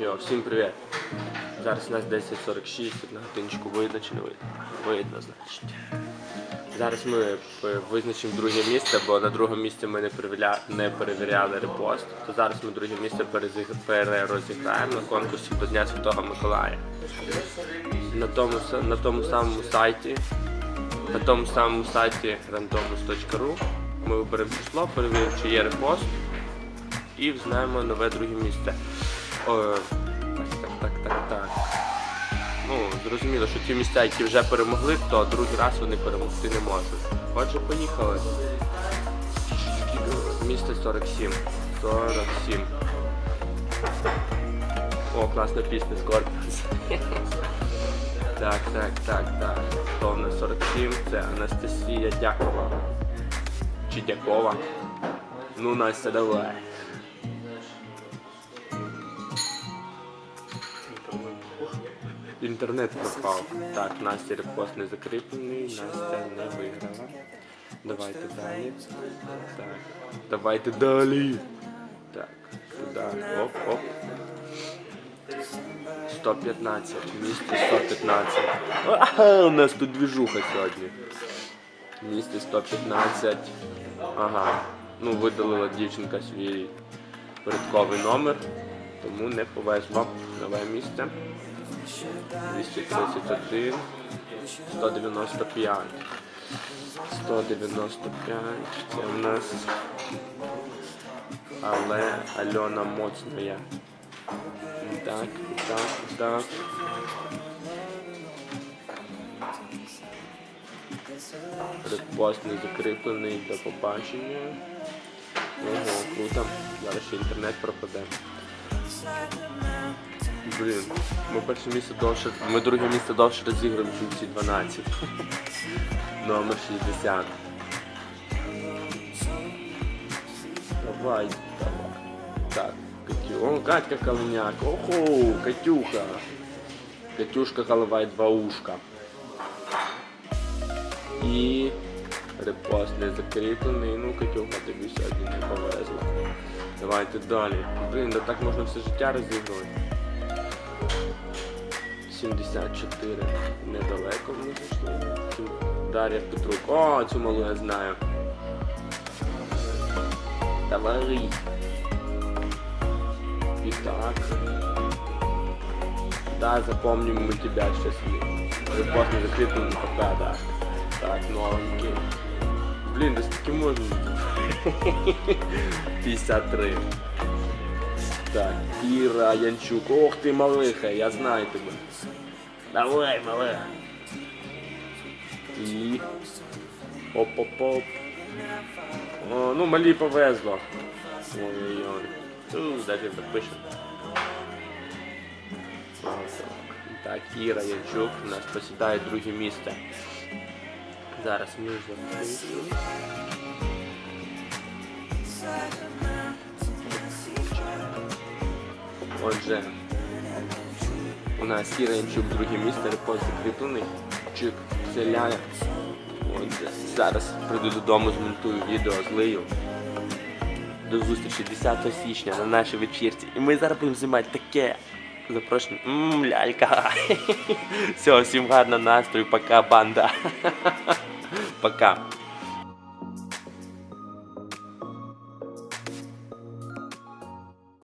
Йо, всім привіт. Зараз у нас 10.46, тут на годиночку видно чи не видно? Видно, значить. Зараз ми е, визначимо друге місце, бо на другому місці ми не перевіряли, не перевіряли репост. То зараз ми друге місце перерозіграємо на конкурсі до Дня Святого Миколая. На тому, на тому самому сайті, на тому самому сайті randomus.ru ми виберемо число, перевіримо, чи є репост і взнаємо нове друге місце. О, так, так, так, так, так. Ну, зрозуміло, що ті місця, які вже перемогли, то другий раз вони перемогти не можуть. Отже, поїхали. Місце 47. 47. О, класна пісня Scorpions. Так, так, так, так. В 47, це Анастасія Дякова. Чи Дякова. Ну, Настя, давай. Інтернет пропав. Так, Настя репост не закріплений, Настя не виграла. Давайте далі. Так. Давайте далі. Так, туди. Оп, оп. 115. Місце 115. Ага, у нас тут двіжуха сьогодні. Місце 115. Ага. Ну, видалила дівчинка свій порядковий номер, тому не повезло нове місце. 231, 195. 195. Це в нас але Альона Моцная. Так, так, так. Репост не закріплений до побачення. Ого, круто. Зараз ще інтернет пропаде. Блін, ми перше місце довше. Ми друге місце довше розіграємо, ніж ці 12. Номер 60. Давай, давай. Так, Катю. О, Катька Калиняк. Охо, Катюха. Катюшка голова і два ушка. І репост не закріплений. Ну, Катюха, тобі сьогодні не повезло. Давайте далі. Блін, да так можна все життя розігрувати. 74. Недалеко ми зайшли. Дар'я Петрук. О, цю малу я знаю. Давай. И так. Да, запомним мы тебя сейчас. Репост не закрепим пока, да. Так, новенький. Блин, да сколько можно? 53. Так, Іра Янчук. Ох ти малиха, я знаю тебе. Давай, малиха. І. Оп-оп-оп. О, ну малі повезло. Ой-ой-ой. Даже підпишемо. Так, Іра Янчук у нас посідає друге місце. Зараз ми запишемо. Отже, у нас Іра Янчук друге місце, репост закріплений. Чик, селяє. Отже, зараз прийду додому, змонтую відео, злию. До зустрічі 10 січня на нашій вечірці. І ми зараз будемо знімати таке запрошення. Ммм, лялька. Все, всім гарного настрою, пока, банда. Пока.